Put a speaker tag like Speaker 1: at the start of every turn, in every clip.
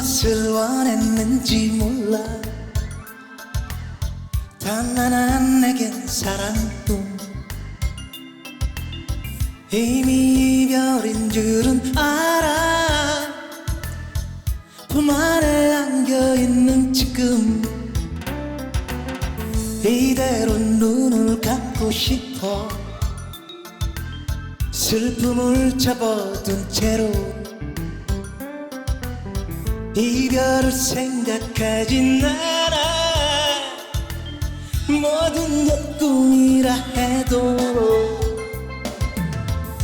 Speaker 1: 무엇을 원했는지 몰라. 단 하나 내겐 사랑뿐. 이미 이별인 줄은 알아. 품 안에 안겨있는 지금 이대로 눈을 감고 싶어. 슬픔을 접어둔 채로 이별을 생각하진 않아. 모든 것 꿈이라 해도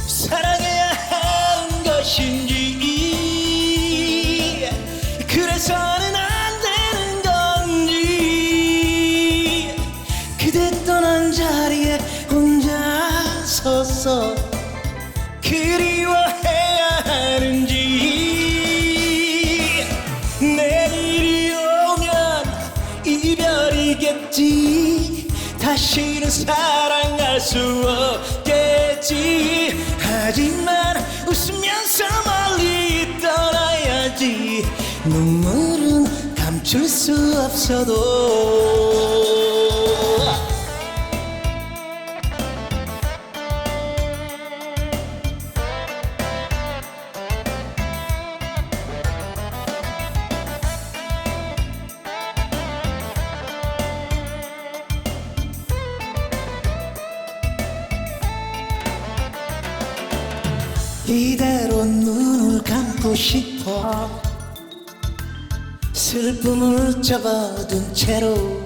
Speaker 1: 사랑해야 하는 것인지. 그래서는 안 되는 건지. 그대 떠난 자리에 혼자 서서 그리 다시는 사랑할 수 없겠지. 하지만 웃으면서 멀리 떠나야지. 눈물은 감출 수 없어도 이대로 눈을 감고 싶어. 슬픔을 접어둔 채로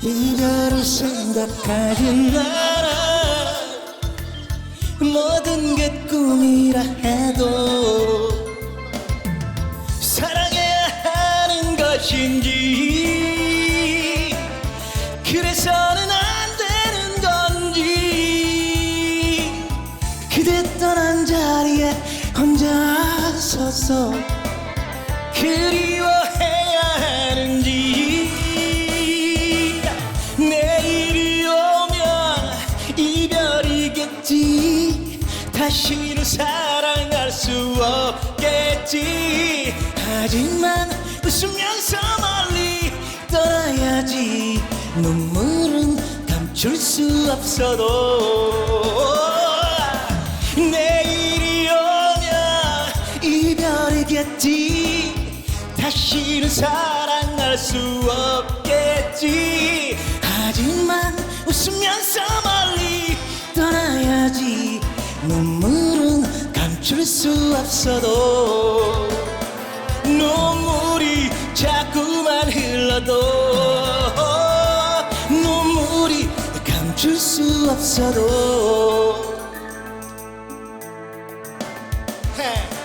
Speaker 1: 이별을 생각하진 않아 모든 게 꿈이라 해도 사랑해야 하는 것인지. 그래서 서서 그리워해야 하는지. 내일이 오면 이별이겠지. 다시는 사랑할 수 없겠지. 하지만 웃으면서 멀리 떠나야지. 눈물은 감출 수 없어도 이별이겠지. 다시는 사랑할 수 없겠지. 하지만 웃으면서 멀리 떠나야지. 눈물은 감출 수 없어도 눈물이 자꾸만 흘러도 눈물이 감출 수 없어도. Hey.